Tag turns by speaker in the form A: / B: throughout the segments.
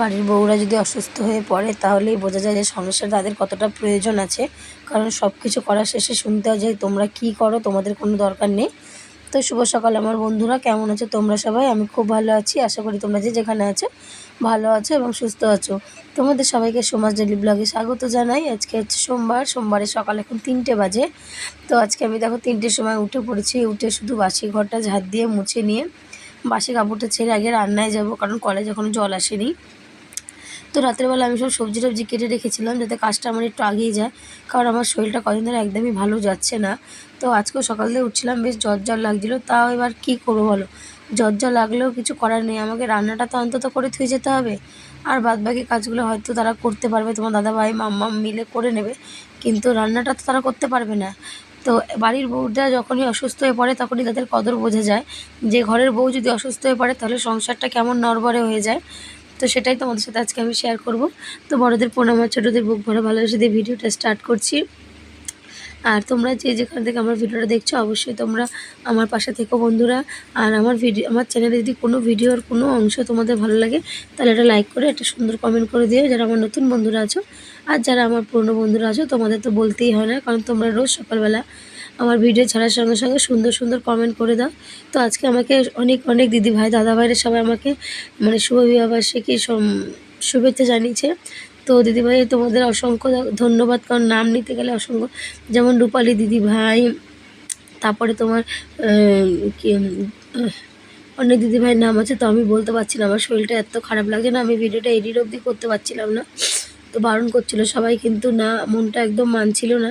A: বাড়ির বউরা যদি অসুস্থ হয়ে পড়ে, তাহলেই বোঝা যায় যে সংসার তাদের কতটা প্রয়োজন আছে। কারণ সব কিছু করার শেষে শুনতে হয় যে, তোমরা কী করো? তোমাদের কোনো দরকার নেই। তো শুভ সকাল আমার বন্ধুরা, কেমন আছো তোমরা সবাই? আমি খুব ভালো আছি। আশা করি তোমরা যে যেখানে আছো, ভালো আছো এবং সুস্থ আছো। তোমাদের সবাইকে সমাজ ডেলি ব্লগে স্বাগত জানাই। আজকে হচ্ছে সোমবার। সোমবারের সকাল এখন তিনটে বাজে। তো আজকে আমি দেখো তিনটের সময় উঠে পড়েছি। উঠে শুধু বাসি ঘরটা ঝাঁট দিয়ে মুছে নিয়ে বাসি কাপড়টা ছেড়ে আগে রান্নায় যাব। কারণ কলেজ এখনও জল আসেনি। তো রাত্রেবেলা আমি সব সবজি টবজি কেটে রেখেছিলাম যাতে কাজটা আমার একটু আগেই যায়। কারণ আমার শরীরটা কদিন ধরে একদমই ভালো যাচ্ছে না। তো আজকেও সকাল থেকে উঠছিলাম, বেশ জ্বর জ্বর লাগছিল। তাও এবার কী করব বলো? জ্বর জ্বর লাগলেও কিছু করার নেই। আমাকে রান্নাটা তো অন্তত করে থুয়ে যেতে হবে। আর বাদবাকি কাজগুলো হয়তো তারা করতে পারবে। তোমার দাদাভাই, মাম্মা মিলে করে নেবে। কিন্তু রান্নাটা তো তারা করতে পারবে না। তো বাড়ির বউটা যখনই অসুস্থ হয়ে পড়ে, তখনই তাদের কদর বোঝা যায়। যে ঘরের বউ যদি অসুস্থ হয়ে পড়ে, তাহলে সংসারটা কেমন নরবরে হয়ে যায়। তো সেটাই তোমাদের সাথে আজকে আমি শেয়ার করব। তো বড়দের প্রণাম আর ছোটোদের বুক ভরা ভালোবাসা দিয়ে ভিডিওটা স্টার্ট করছি। আর তোমরা যে যেখান থেকে আমার ভিডিওটা দেখছ, অবশ্যই তোমরা আমার পাশে থেকো বন্ধুরা। আর আমার ভিডিও আমার চ্যানেলে যদি কোনো ভিডিওর কোনো অংশ তোমাদের ভালো লাগে, তাহলে এটা লাইক করে, একটা সুন্দর কমেন্ট করে দিও, যারা আমার নতুন বন্ধুরা আছো। আর যারা আমার পুরনো বন্ধুরা আছো, তোমাদের তো বলতেই হয় না, কারণ তোমরা রোজ সকালবেলা আমার ভিডিও ছাড়ার সঙ্গে সঙ্গে সুন্দর সুন্দর কমেন্ট করে দাও। তো আজকে আমাকে অনেক অনেক দিদি ভাই দাদা ভাইরা সবাই আমাকে মানে শুভ বিবাহবার্ষিকী শুভেচ্ছা জানিয়েছে। তো দিদিভাই, তোমাদের অসংখ্য ধন্যবাদ, কারণ নাম নিতে গেলে অসংখ্য যেমন রূপালী দিদিভাই, তারপরে তোমার অনেক দিদিভাইয়ের নাম আছে, তো আমি বলতে পারছি না, আমার শরীরটা এত খারাপ লাগছে না, আমি ভিডিওটা এডিট অবধি করতে পারছিলাম না। তো বারণ করছিল সবাই, কিন্তু না, মনটা একদম মানছিল না।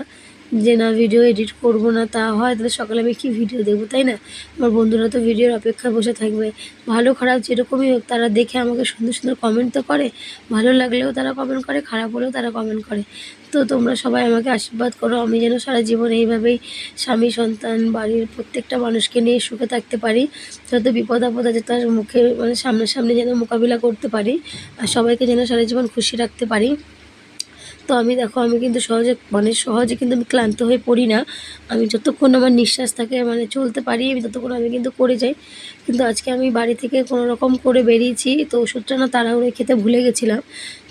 A: যে না ভিডিও এডিট করব না তা হয়, তাহলে সকালে আমি কী ভিডিও দেখব, তাই না? আমার বন্ধুরা তো ভিডিওর অপেক্ষায় বসে থাকবে। ভালো, খারাপ যেরকমই হোক, তারা দেখে আমাকে সুন্দর সুন্দর কমেন্ট তো করে। ভালো লাগলেও তারা কমেন্ট করে, খারাপ হলেও তারা কমেন্ট করে। তো তোমরা সবাই আমাকে আশীর্বাদ করো, আমি যেন সারা জীবন এইভাবেই স্বামী, সন্তান, বাড়ির প্রত্যেকটা মানুষকে নিয়ে সুখে থাকতে পারি, যত বিপদ আপদ আছে তার মুখে মানে সামনাসামনি যেন মোকাবিলা করতে পারি, আর সবাইকে যেন সারা জীবন খুশি রাখতে পারি। তো আমি দেখো, আমি কিন্তু সহজে মানে সহজে কিন্তু আমি ক্লান্ত হয়ে পড়ি না। আমি যতক্ষণ আমার নিঃশ্বাস থাকে মানে চলতে পারি, আমি ততক্ষণ আমি কিন্তু করে যাই। কিন্তু আজকে আমি বাড়ি থেকে কোনো রকম করে বেরিয়েছি, তো ওষুধটা না তাড়াহুড়ো খেতে ভুলে গেছিলাম।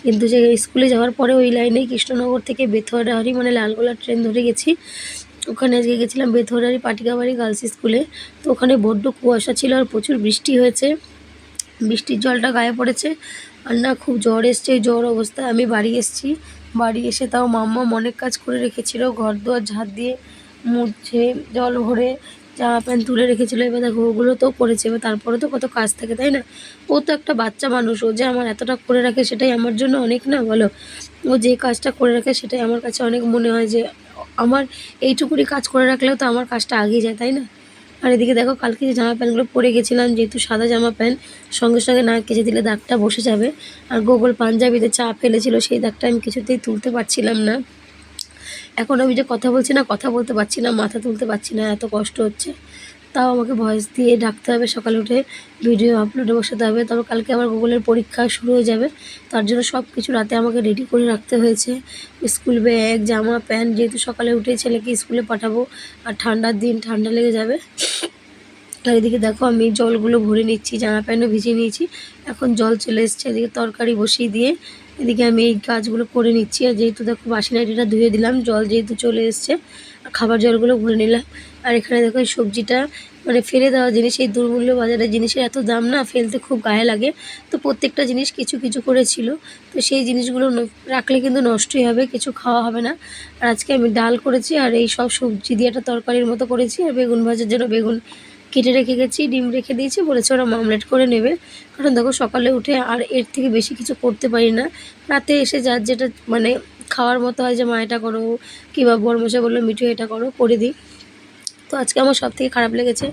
A: কিন্তু যে স্কুলে যাওয়ার পরে ওই লাইনে কৃষ্ণনগর থেকে বেথুয়ারি মানে লালগোলা ট্রেন ধরে গেছি। ওখানে আজকে গেছিলাম বেথুয়ারি পাটিকাবাড়ি গার্লস স্কুলে। তো ওখানে বড্ড কুয়াশা ছিল আর প্রচুর বৃষ্টি হয়েছে। বৃষ্টির জলটা গায়ে পড়েছে। আর না, খুব জ্বর এসছে জ্বর অবস্থায় আমি বাড়ি এসেছি। বাড়ি এসে তাও মাম্মা অনেক কাজ করে রেখেছিল, ঘর দুয়ার ঝাঁট দিয়ে মুছে জল ভরে জামা প্যান্ট তুলে রেখেছিলো। এবার দেখো, ওগুলো তো করেছে এবার তারপরে তো কত কাজ থাকে, তাই না? ও তো একটা বাচ্চা মানুষ, ও যে আমার এতটা করে রাখে সেটাই আমার জন্য অনেক না, বলো? ও যে কাজটা করে রাখে সেটাই আমার কাছে অনেক মনে হয় যে, আমার এইটুকুনি কাজ করে রাখলেও তো আমার কাজটা আগিয়ে যায়, তাই না? আর এদিকে দেখো, কালকে যে জামা প্যান্টগুলো পরে গেছিলাম, যেহেতু সাদা জামা প্যান্ট, সঙ্গে সঙ্গে না কেচে দিলে দাগটা বসে যাবে। আর গোগল পাঞ্জাবিতে চা ফেলেছিল, সেই দাগটা আমি কিছুতেই তুলতে পারছিলাম না। এখন আমি যে কথা বলছি না, কথা বলতে পারছি না, মাথা তুলতে পারছি না, এত কষ্ট হচ্ছে। তাও আমাকে ভয়েস দিয়ে ডাকতে হবে, সকালে উঠে ভিডিও আপলোডে বসাতে হবে। তারপর কালকে আমার গুগলের পরীক্ষা শুরু হয়ে যাবে। তার জন্য সব কিছু রাতে আমাকে রেডি করে রাখতে হয়েছে। স্কুল ব্যাগ জামা প্যান্ট যেহেতু সকালে উঠে ছেলেকে স্কুলে পাঠাবো আর ঠান্ডার দিন, ঠান্ডা লেগে যাবে। আর এদিকে দেখো আমি জলগুলো ভরে নিচ্ছি, জামা প্যান্টও ভিজিয়ে নিয়েছি। এখন জল চলে এসছে, এদিকে তরকারি বসিয়ে দিয়ে এদিকে আমি এই কাজগুলো করে নিচ্ছি। আর যেহেতু দেখো বাসি নাইটিটা ধুয়ে দিলাম, জল যেহেতু চলে এসছে খাবার জলগুলো ভরে নিলাম। আর এখানে দেখো এই সবজিটা মানে ফেলে দেওয়া জিনিস, এই দুর্মূল্য বাজারে জিনিসের এত দাম না, ফেলতে খুব গায়ে লাগে। তো প্রত্যেকটা জিনিস কিছু কিছু করে ছিল। তো সেই জিনিসগুলো রাখলে কিন্তু নষ্টই হবে, কিছু খাওয়া হবে না। আর আজকে আমি ডাল করেছি, আর এই সব সবজি দিয়ে একটা তরকারির মতো করেছি, আর বেগুন ভাজার জন্য বেগুন কেটে রেখে গেছি, ডিম রেখে দিয়েছি, বলেছে ওরা মামলেট করে নেবে। কারণ দেখো সকালে উঠে আর এর থেকে বেশি কিছু করতে পারি না। রাতে এসে যার যেটা মানে খাওয়ার মতো হয় যে, মা, এটা করো। কিংবা বড়মশাই বলল, মিঠু, এটা করো, করে দিই। তো আজকে আমার সব থেকে খারাপ লেগেছে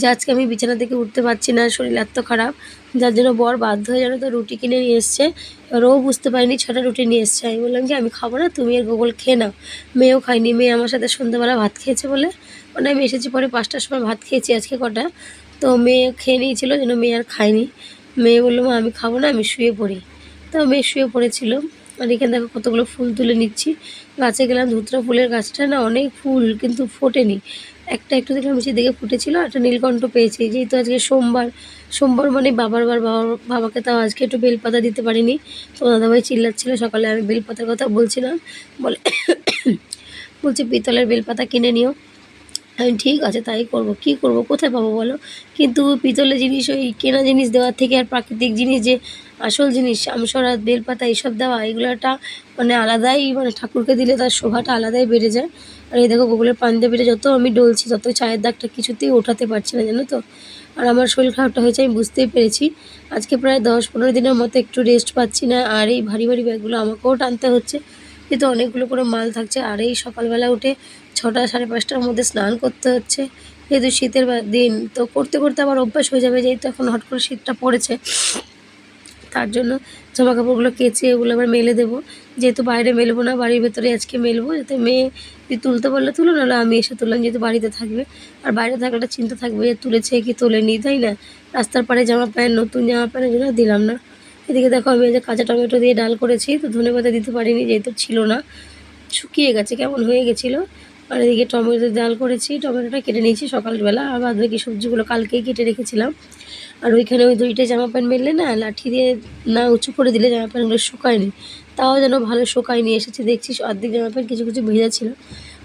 A: যে আজকে আমি বিছানা থেকে উঠতে পারছি না, শরীর এত খারাপ। যার জন্য বর বাধ্য হয়ে যেন তো রুটি কিনে নিয়ে এসছে। এবার ও বুঝতে পারিনি ছটা রুটি নিয়ে এসছে। আমি বললাম যে, আমি খাব না, তুমি আর গোগল খেয়ে নাও। মেয়েও খাইনি মেয়ে আমার সাথে সন্ধ্যাবেলা ভাত খেয়েছে বলে। মানে আমি এসেছি পরে পাঁচটার সময় ভাত খেয়েছি আজকে কটা। তো মেয়ে খেয়ে নিয়েছিল, যেন মেয়ে আর খায়নি। মেয়ে বলল, মা, আমি খাব না, আমি শুয়ে পড়ি। তো মেয়ে শুয়ে পড়েছিল। আর এখানে দেখো কতগুলো ফুল তুলে নিচ্ছি। গাছে গেলাম ধুতরা ফুলের গাছটা না, অনেক ফুল কিন্তু ফোটেনি। একটা একটু দেখলাম নিচের দিকে ফুটেছিল, একটা নীলকণ্ঠ পেয়েছি। যেহেতু আজকে সোমবার সোমবার মানে বাবার বার বাবার বাবাকে তাও আজকে একটু বেলপাতা দিতে পারিনি। তো দাদাভাই চিল্লাচ্ছিল, সকালে আমি বেলপাতার কথা বলছিলাম। বলে বলছি, পিতলের বেলপাতা কিনে নিও। আমি ঠিক আছে, তাই করব। কি করব? কোথায় পাবো বলো? কিন্তু পিতলের জিনিস, ওই কেনা জিনিস দেওয়ার থেকে আর প্রাকৃতিক জিনিস, যে আসল জিনিস, আমসরা, বেলপাতা, এইসব দেওয়া, এগুলোটা মানে আলাদাই মানে ঠাকুরকে দিলে তার শোভাটা আলাদাই বেড়ে যায়। আর এই দেখো গোকুলের পাঞ্জাবিটা যত আমি ডলছি, তত চায়ের দাগটা কিছুতেই ওঠাতে পারছি না, জানো তো? আর আমার শরীর খারাপটা হয়েছে, আমি বুঝতেই পেরেছি। আজকে প্রায় দশ পনেরো দিনের মতো একটু রেস্ট পাচ্ছি না, আর এই ভারী ভারী ব্যাগগুলো আমাকেও টানতে হচ্ছে। কিন্তু অনেকগুলো করে মাল থাকছে। আর এই সকালবেলা উঠে ছটা সাড়ে পাঁচটার মধ্যে স্নান করতে হচ্ছে। যেহেতু শীতের দিন, তো করতে করতে আবার অভ্যাস হয়ে যাবে যেহেতু এখন হট করে শীতটা পড়েছে। তার জন্য জামা কাপড়গুলো কেচে ওগুলো আবার মেলে দেবো। যেহেতু বাইরে মেলবো না, বাড়ির ভেতরে আজকে মেলবো, যাতে মেয়ে যদি তুলতে বললে তুলো, নাহলে আমি এসে তুললাম যেহেতু বাড়িতে থাকবে। আর বাইরে থাকলে একটা চিন্তা থাকবে যে তুলেছে কি তোলেনি, তাই না? রাস্তার পাড়ে জামা প্যান্ট, নতুন জামা প্যান্ট এগুলো দিলাম না। এদিকে দেখো আমি যে কাঁচা টমেটো দিয়ে ডাল করেছি, তো ধনে পাতা দিতে পারিনি যেহেতু ছিল না। শুকিয়ে গেছে, কেমন হয়ে গেছিল? আর এদিকে টমেটো ডাল করেছি, টমেটোটা কেটে নিয়েছি সকালবেলা আর বাদ বাকি সবজিগুলো কালকেই কেটে রেখেছিলাম। আর ওইখানে ওই দুইটা জামা প্যান্ট মেললে না, লাঠি দিয়ে না উঁচু করে দিলে জামা প্যান্টগুলো শুকায়নি। তাও যেন ভালো শুকায়নি, এসেছি দেখছি অর্ধেক জামা প্যান্ট কিছু কিছু ভেজা ছিল।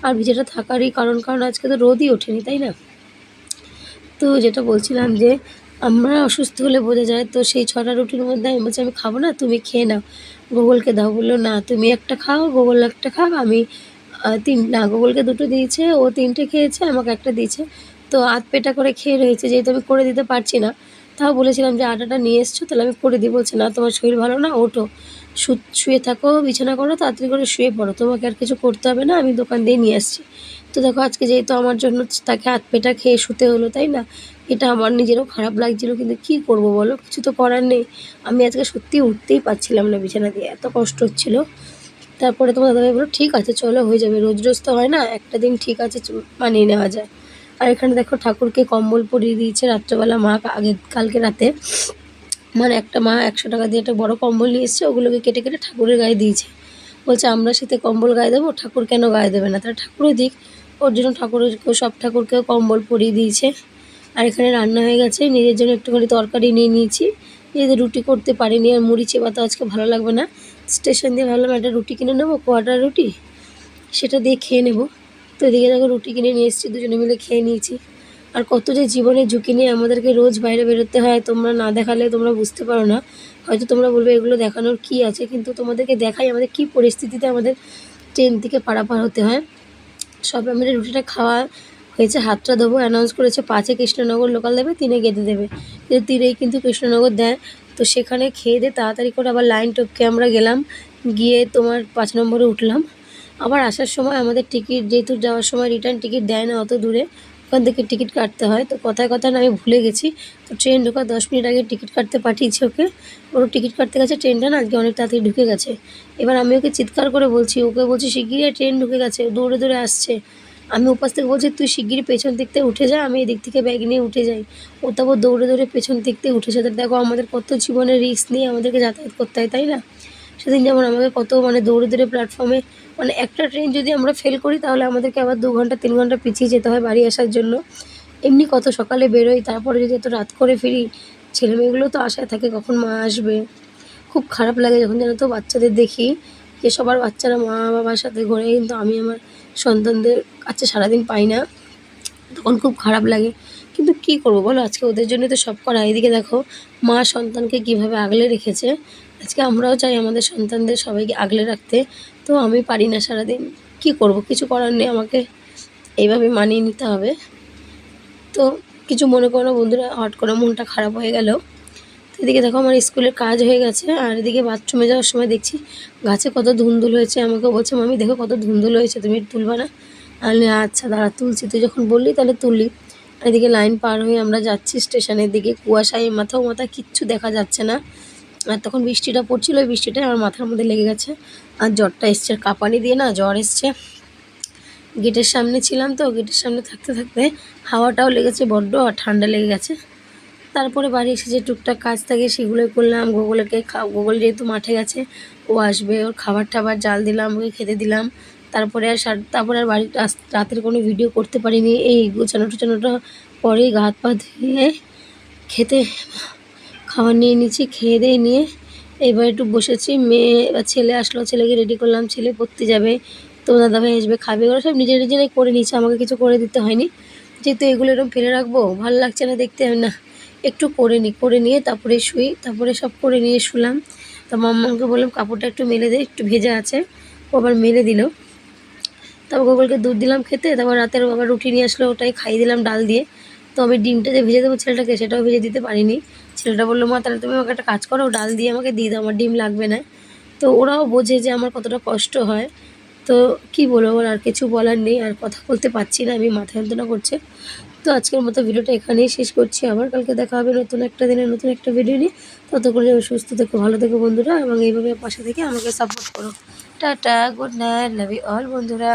A: আর ভিজেটা থাকারই কারণ কারণ আজকে তো রোদই ওঠেনি, তাই না? তো যেটা বলছিলাম যে আমরা অসুস্থ হলে বোঝা যায়। তো সেই ছটা রুটির মধ্যে আমি বলছি, আমি খাব না, তুমি খেয়ে নাও। গোগলকে দাও, বলল, না, তুমি একটা খাও, গোগল একটা খাও আমি তিন, না, গোগলকে দুটো দিয়েছে, ও তিনটে খেয়েছে, আমাকে একটা দিয়েছে। তো আধ পেটা করে খেয়ে রয়েছে, যেহেতু আমি করে দিতে পারছি না। তাও বলেছিলাম যে, আটাটা নিয়ে এসছো, তাহলে আমি করে দিই। বলছে, না, তোমার শরীর ভালো না, ওঠো। শুয়ে থাকো, বিছানা করো, তাড়াতাড়ি করে শুয়ে পড়ো। তোমাকে আর কিছু করতে হবে না, আমি দোকান দিয়ে নিয়ে আসছি। দেখো আজকে যেহেতু আমার জন্য তাকে হাত পেটা খেয়ে শুতে হলো, তাই না? এটা আমার নিজেরও খারাপ লাগছিল, কিন্তু কি করব বলো? কিছু তো করার নেই। আমি আজকে সত্যি উঠতেই পারছিলাম না বিছানা দিয়ে, এত কষ্ট হচ্ছিল। তারপরে তোমার দাদাভাই বলল, ঠিক আছে, চলো, হয়ে যাবে। রোজ রোজ তো হয় না, একটা দিন ঠিক আছে মানিয়ে নেওয়া যায়। আর এখানে দেখো ঠাকুরকে কম্বল পরিয়ে দিয়েছে রাত্রেবেলা মা, আগে কালকে রাতে। মানে একটা মা একশো টাকা দিয়ে একটা বড় কম্বল নিয়ে এসছে, ওগুলোকে কেটে কেটে ঠাকুরের গায়ে দিয়েছে। বলছে, আমরা শীতে কম্বল গায়ে দেবো, ঠাকুর কেন গায়ে দেবে না? তারা ঠাকুরও দিক ওর জন্য ঠাকুরের সব ঠাকুরকেও কম্বল পরিয়ে দিয়েছে। আর এখানে রান্না হয়ে গেছে। নিজের জন্য একটুখানি তরকারি নিয়ে নিয়েছি। নিজেদের রুটি করতে পারিনি আর মুড়ি চেপা তো আজকে ভালো লাগবে না, স্টেশন দিয়ে ভাবলাম একটা রুটি কিনে নেব, কোয়াটার রুটি। সেটা দিয়ে খেয়ে নেব। তো এদিকে দেখো রুটি কিনে নিয়ে এসেছি, দুজনে মিলে খেয়ে নিয়েছি। আর কত যে জীবনে ঝুঁকি নিয়ে আমাদেরকে রোজ বাইরে বেরোতে হয়, তোমরা না দেখালে তোমরা বুঝতে পারো না। হয়তো তোমরা বলবে, এগুলো দেখানোর কি আছে? কিন্তু তোমাদেরকে দেখাই আমাদের কি পরিস্থিতিতে আমাদের ট্রেন থেকে পারাপার হতে হয়। সব আমাদের রুটিটা খাওয়া হয়েছে, হাতটা দেবো অ্যানাউন্স করেছে পাঁচে কৃষ্ণনগর লোকাল দেবে, তিনে গেঁদে দেবে। কিন্তু তিনেই কিন্তু কৃষ্ণনগর দেয়। তো সেখানে খেয়ে দিয়ে তাড়াতাড়ি করে আবার লাইন টপকে আমরা গেলাম, গিয়ে তোমার পাঁচ নম্বরে উঠলাম। আবার আসার সময় আমাদের টিকিট যেহেতু যাওয়ার সময় রিটার্ন টিকিট দেয় না অত দূরে ওখান থেকে টিকিট কাটতে হয়। তো কথায় কথায় আমি ভুলে গেছি। তো ট্রেন ঢোকার দশ মিনিট আগে টিকিট কাটতে পাঠিয়েছি ওকে। ওর টিকিট কাটতে গেছে ট্রেনটা না, আজকে অনেক তাড়াতাড়ি ঢুকে গেছে। এবার আমি ওকে চিৎকার করে বলছি, ওকে বলছি, শিগগিরই ট্রেন ঢুকে গেছে, দৌড়ে দৌড়ে আসছে। আমি ওপাশ থেকে বলছি, তুই শিগগিরই পেছন দিক থেকে উঠে যা, আমি এদিক থেকে ব্যাগ নিয়ে উঠে যাই। ও তারপর দৌড়ে দৌড়ে পেছন দিক থেকে উঠেছে তো দেখো, আমাদের কত জীবনের রিস্ক নিয়ে আমাদেরকে যাতায়াত করতে হয়, তাই না? সেদিন যেমন আমাকে কত মানে দৌড়ে দৌড়ে প্ল্যাটফর্মে মানে একটা ট্রেন যদি আমরা ফেল করি, তাহলে আমাদেরকে আবার দু ঘণ্টা, তিন ঘণ্টা পিছিয়ে যেতে হয় বাড়ি আসার জন্য। এমনি কত সকালে বেরোই, তারপরে যদি এত রাত করে ফিরি, ছেলে ছেলেমেয়েগুলো তো আশায় থাকে কখন মা আসবে। খুব খারাপ লাগে যখন যেন তো বাচ্চাদের দেখি যে সবার বাচ্চারা মা বাবার সাথে ঘোরে, কিন্তু আমি আমার সন্তানদের কাছে সারাদিন পাই না। তখন খুব খারাপ লাগে। কিন্তু কি করব বলো? আজকে ওদের জন্য তো সব করা। এদিকে দেখো, মা সন্তানকে কীভাবে আগলে রেখেছে? আজকে আমরাও চাই আমাদের সন্তানদের সবাইকে আগলে রাখতে। তো আমি পারি না সারাদিন। কি করব? কিছু করার নেই, আমাকে এইভাবে মানিয়ে নিতে হবে। তো কিছু মনে করো বন্ধুরা হট করে মনটা খারাপ হয়ে গেল। এদিকে দেখো আমার স্কুলের কাজ হয়ে গেছে, আর এদিকে বাথরুমে যাওয়ার সময় দেখছি গাছে কত ধুন্দুল হয়েছে। আমাকে বলছে, মামি, দেখো কত ধুন্দুল হয়েছে, তুমি তুলবা না? আমি আচ্ছা দাঁড়া, তুলছি। তুই যখন বললি তাহলে আর এদিকে লাইন পার হয়ে আমরা যাচ্ছি স্টেশনের দিকে। কুয়াশায় মাথাও মাথা কিচ্ছু দেখা যাচ্ছে না। আর তখন বৃষ্টিটা পড়ছিল ওই বৃষ্টিটা আমার মাথার মধ্যে লেগে গেছে। আর জ্বরটা এসছে কাঁপানি দিয়ে না জ্বর এসছে। গেটের সামনে ছিলাম তো, গেটের সামনে থাকতে থাকতে হাওয়াটাও লেগেছে বড্ড, আর ঠান্ডা লেগে গেছে। তারপরে বাড়ি এসে যে টুকটাক কাজ থাকে সেগুলোই করলাম। গোগলকে গোগল যেহেতু মাঠে গেছে, ও আসবে, ওর খাবার টাবার জাল দিলাম, ওকে খেতে দিলাম। তারপরে আর তারপরে আর রাস- রাতের কোনো ভিডিও করতে পারিনি। এই গোছানো টোছানোটা পরে গা হাত পা ধুয়ে খেতে খাবার নিয়ে নিচ্ছি, খেয়ে দিয়ে নিয়ে এবার একটু বসেছি। মেয়ে এবার ছেলে আসলো, ছেলেকে রেডি করলাম, ছেলে পড়তে যাবে। তো দাদাভাই আসবে, খাবে, ওরা সব নিজের নিজেরাই করে নিচ্ছে আমাকে কিছু করে দিতে হয়নি। যেহেতু এগুলো এরকম ফেলে রাখব, ভালো লাগছে না দেখতে, আমি না, একটু করে নিই করে নিয়ে তারপরে শুই, তারপরে সব করে নিয়ে শুলাম। তো মাম্মাকে বললাম, কাপড়টা একটু মেলে দে, একটু ভেজা আছে। ও আবার মেলে দিল। তারপর গোগলকে দুধ দিলাম খেতে, তারপর রাতের আবার রুটি নিয়ে আসলো, ওটাই খাইয়ে দিলাম ডাল দিয়ে। তো আমি ডিমটা যে ভেজে দেবো ছেলেটাকে, সেটাও ভেজে দিতে পারিনি। ছেলেটা বলল, মা, তাহলে তুমি আমাকে একটা কাজ করো, ডাল দিয়ে আমাকে দিয়ে দাও, আমার ডিম লাগবে না। তো ওরাও বোঝে যে আমার কতটা কষ্ট হয়। তো কি বলব বল আর কিছু বলার নেই, আর কথা বলতে পারছি না, আমি মাথা যন্ত্রণা করছে। তো আজকের মতো ভিডিওটা এখানেই শেষ করছি। আবার কালকে দেখা হবে নতুন একটা দিনে, নতুন একটা ভিডিও নিয়ে। ততক্ষণ সুস্থ থেকো, ভালো থেকো বন্ধুরা, এবং এইভাবে পাশে থেকে আমাকে সাপোর্ট করো। Tata good night love you all বন্ধুরা।